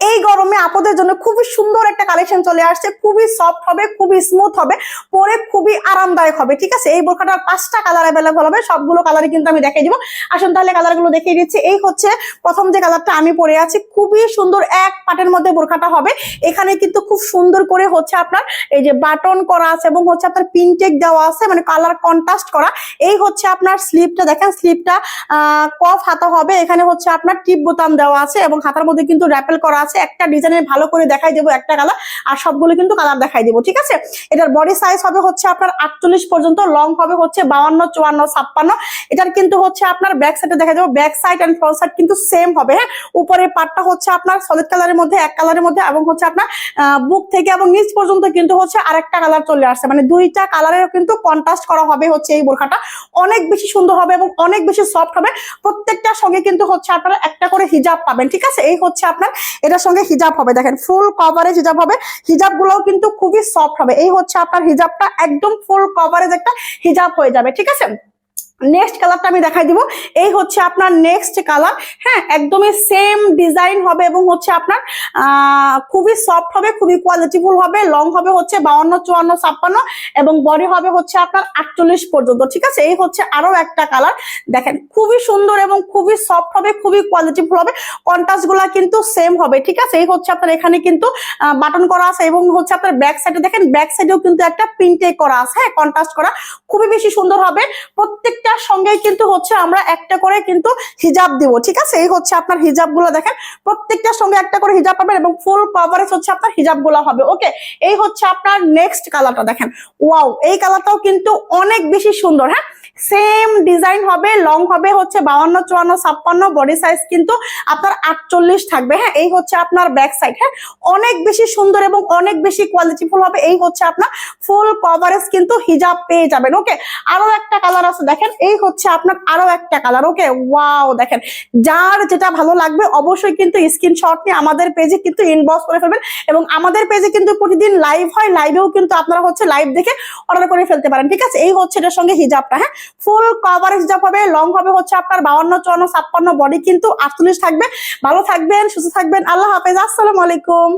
এই গরমে আপদের জন্য খুবই সুন্দর একটা কালেকশন চলে আসছে। খুবই সফট হবে, খুবই স্মুথ হবে, পরে খুবই আরামদায়ক হবে, ঠিক আছে? এই বোরখাটার পাঁচটা কালার অ্যাভেলেবল হবে, সবগুলো কালারই কিন্তু আমি দেখিয়ে দিব। আসুন তাহলে কালারগুলো দেখিয়ে দিচ্ছি। এই হচ্ছে প্রথম যে কালারটা আমি পরে আছি, খুবই সুন্দর এক পাটের মধ্যে বোরখাটা হবে। এখানে কিন্তু খুব সুন্দর করে হচ্ছে আপনার এই যে বাটন করা আছে এবং হচ্ছে আপনার পিনটেক দেওয়া আছে মানে কালার কন্ট্রাস্ট করা। এই হচ্ছে আপনার স্লিপটা দেখেন স্লিপটা কফ হাতা হবে, এখানে হচ্ছে আপনার টিপ বোতাম দেওয়া আছে এবং হাতার মধ্যে কিন্তু র্যাপেল করা আছে, একটা ডিজাইনের ভালো করে দেখাই দেবো একটা কালার আর সবগুলো কিন্তু কালার দেখাই দেবো, ঠিক আছে? এটার বডি সাইজ হবে হচ্ছে আপনার আটচল্লিশ পর্যন্ত লং হবে হচ্ছে বাউান্ন, চুয়ান্ন, ছাপ্পান্ন। এটার কিন্তু হচ্ছে আপনার ব্যাক সাইডে দেখা যাবে back side and front side কিন্তু সেম হবে হ্যাঁ? উপরের পার্টটা হচ্ছে আপনার সলিড কালারের মধ্যে, এক কালারের মধ্যে, এবং হচ্ছে আপনার বুক থেকে এবং নিচ পর্যন্ত কিন্তু হচ্ছে আরেকটা কালার চলে আসছে। মানে দুইটা কালারের কিন্তু কন্ট্রাস্ট করা হবে হচ্ছে এই বোরখাটা। অনেক বেশি সুন্দর হবে এবং অনেক বেশি সফট হবে। প্রত্যেকটার সঙ্গে কিন্তু হচ্ছে আপনারা একটা করে হিজাব পাবেন, ঠিক আছে? এই হচ্ছে আপনার এটার সঙ্গে হিজাব হবে। দেখেন ফুল কভারেজ হিজাব হবে। হিজাব গুলোও কিন্তু খুবই সফট হবে। এই হচ্ছে আপনার হিজাবটা একদম ফুল কভারেজ একটা হিজাব হয়ে যাবে, ঠিক আছে? নেক্সট কালারটা আমি দেখাই দিব। এই হচ্ছে আপনার নেক্সট কালার হ্যাঁ একদমই সেম ডিজাইন হবে এবং হচ্ছে আপনার খুবই সফট হবে, খুবই কোয়ালিটিফুল হবে লং হবে হচ্ছে বাউন্ন, চুয়ান্ন, ছাপ্পান্ন এবং বডি হবে হচ্ছে আপনার আটচল্লিশ পর্যন্ত, ঠিক আছে? এই হচ্ছে আরও একটা কালার দেখেন, খুবই সুন্দর এবং খুবই সফট হবে, খুবই কোয়ালিটিফুল হবে কন্ট্রাস্টগুলা কিন্তু সেম হবে, ঠিক আছে? এই হচ্ছে আপনার এখানে কিন্তু বাটন করা আছে এবং হচ্ছে আপনার ব্যাক সাইডে দেখেন ব্যাক সাইডেও কিন্তু একটা প্রিন্টে করা আছে হ্যাঁ কন্ট্রাস্ট করা। খুবই বেশি সুন্দর হবে প্রত্যেকটার সঙ্গে কিন্তু হচ্ছে আমরা একটা করে কিন্তু হিজাব দিব, ঠিক আছে? এই হচ্ছে আপনার হিজাবগুলো দেখেন। প্রত্যেকটার সঙ্গে একটা করে হিজাব পাবেন এবং ফুল কভারেজ হচ্ছে আপনার হিজাব হবে ওকে এই হচ্ছে আপনার নেক্সট কালারটা দেখেন। ওয়াও এই কালারটাও কিন্তু অনেক বেশি সুন্দর হ্যাঁ? সেম ডিজাইন হবে লং হবে, হচ্ছে বাউন্ন, চুয়ান্ন, ছাপ্পান্ন বডি সাইজ কিন্তু আপনার আটচল্লিশ থাকবে। হ্যাঁ এই হচ্ছে আপনার ব্যাক সাইড হ্যাঁ অনেক বেশি সুন্দর এবং অনেক বেশি কোয়ালিটিফুল হবে। এই হচ্ছে আপনার ফুল কভারেজ কিন্তু হিজাব পেয়ে যাবেন ওকে আরও একটা কালার আছে, দেখেন, এই হচ্ছে আপনার আরও একটা কালার ওকে ওয়াও দেখেন, যার যেটা ভালো লাগবে অবশ্যই কিন্তু স্ক্রিনশট নিয়ে আমাদের পেজে কিন্তু ইনবক্স করে ফেলবেন এবং আমাদের পেজে কিন্তু প্রতিদিন লাইভ হয় লাইভেও কিন্তু আপনারা হচ্ছে লাইভ দেখে অর্ডার করে ফেলতে পারেন, ঠিক আছে? এই হচ্ছে এটার সঙ্গে হিজাবটা হ্যাঁ? ফুল কভারেজ যা হবে লং হবে হচ্ছে আপনার বাউন্ন, চুয়ান্ন, ছাপ্পান্ন বডি কিন্তু আটচল্লিশ থাকবে। ভালো থাকবেন, সুস্থ থাকবেন, আল্লাহ হাফেজ, আসসালামু আলাইকুম।